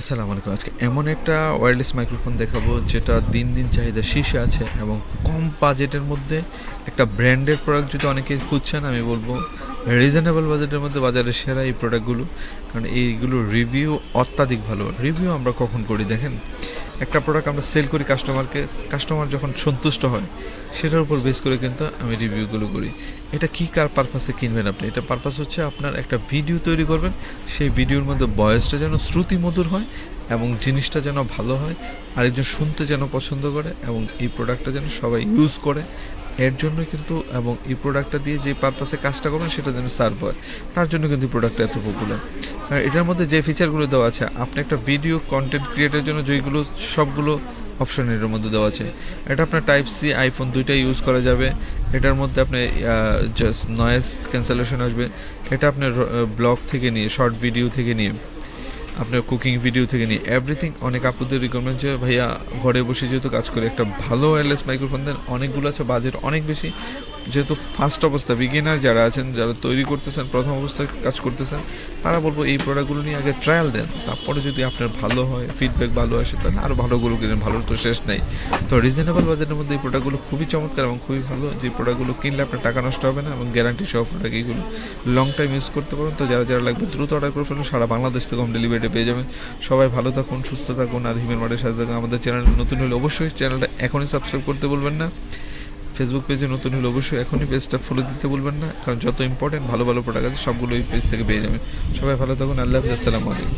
আসসালামু আলাইকুম। আজকে এমন একটা ওয়্যারলেস মাইক্রোফোন দেখাবো, যেটা দিন দিন চাহিদা শীর্ষে আছে এবং কম বাজেটের মধ্যে একটা ব্র্যান্ডের প্রোডাক্ট যদি অনেকে খুঁজছেন, আমি বলব রিজনেবল বাজেটের মধ্যে বাজারে সেরা এই প্রোডাক্টগুলো কারণ এইগুলো রিভিউ অত্যাধিক ভালো। রিভিউ আমরা কখন করি দেখেন? একটা প্রোডাক্ট আমরা সেল করি কাস্টমারকে কাস্টমার যখন সন্তুষ্ট হয়, সেটার উপর বেস করে কিন্তু আমি রিভিউগুলো করি। এটা কী কার পারপাসে কিনবেন আপনি? এটা পারপাস হচ্ছে আপনার একটা ভিডিও তৈরি করবেন, সেই ভিডিওর মধ্যে বয়সটা যেন শ্রুতিমধুর হয় এবং জিনিসটা যেন ভালো হয়, আরেকজন শুনতে যেন পছন্দ করে এবং এই প্রোডাক্টটা যেন সবাই ইউজ করে। এর জন্য কিন্তু এবং এই প্রোডাক্টটা দিয়ে যে পারপাসে কাজটা করবেন, সেটা যেন সার্ভ হয়। তার জন্য কিন্তু প্রোডাক্টটা এত পপুলার এটার মধ্যে যে ফিচারগুলো দেওয়া আছে, আপনি একটা ভিডিও কন্টেন্ট ক্রিয়েটের জন্য যেগুলো সবগুলো অপশন এটার মধ্যে দেওয়া আছে। এটা আপনার টাইপ সি আইফোন দুইটাই ইউজ করা যাবে। এটার মধ্যে আপনি জাস্ট নয়েজ ক্যান্সেলেশন আসবে। এটা আপনার ব্লগ থেকে নিয়ে শর্ট ভিডিও থেকে নিয়ে আপনার কুকিং ভিডিও থেকে নিয়ে এভরিথিং অনেক আপুদের রিকমেন্ড যে ভাইয়া ঘরে বসে যেহেতু কাজ করে, একটা ভালো ওয়্যারলেস মাইক্রোফোন দেন, অনেকগুলো আছে বাজেট অনেক বেশি। যেহেতু ফার্স্ট অবস্থা বিগিনার যারা আছেন, যারা তৈরি করতেছেন, প্রথম অবস্থায় কাজ করতেছেন, তারা বলব এই প্রোডাক্টগুলো নিয়ে আগে ট্রায়াল দেন। তারপরে যদি আপনার ভালো হয় ফিডব্যাক ভালো আসে, তাহলে আরও ভালোগুলো কিনেন, ভালো তো শেষ নেই। তো রিজনেবল বাজেটের মধ্যে এই প্রোডাক্টগুলো খুবই চমৎকার এবং খুবই ভালো। যে প্রোডাক্টগুলো কিনলে আপনার টাকা নষ্ট হবে না এবং গ্যারান্টি সহ প্রোডাক্ট এইগুলো লং টাইম ইউজ করতে পারেন তো যারা যারা লাগবে দ্রুত অর্ডার করে ফেলুন, সারা বাংলাদেশ থেকে হোম ডেলিভারিতে পেয়ে যাবেন। সবাই ভালো থাকুন, সুস্থ থাকুন, আর হিমেল মাঠের সাথে থাকুন। আমাদের চ্যানেল নতুন হলে অবশ্যই চ্যানেলটা এখনই সাবস্ক্রাইব করতে বলবেন না। ফেসবুক পেজে নতুন হলে অবশ্যই এখনই পেজটা ফলো দিতে বলবেন না। কারণ যত ইম্পর্টেন্ট ভালো ভালো প্রোডাক্ট আছে, সবগুলো এই পেজ থেকে পেয়ে যাবেন। সবাই ভালো থাকুন, আল্লাহ হাফিজ, আসসালামু আলাইকুম।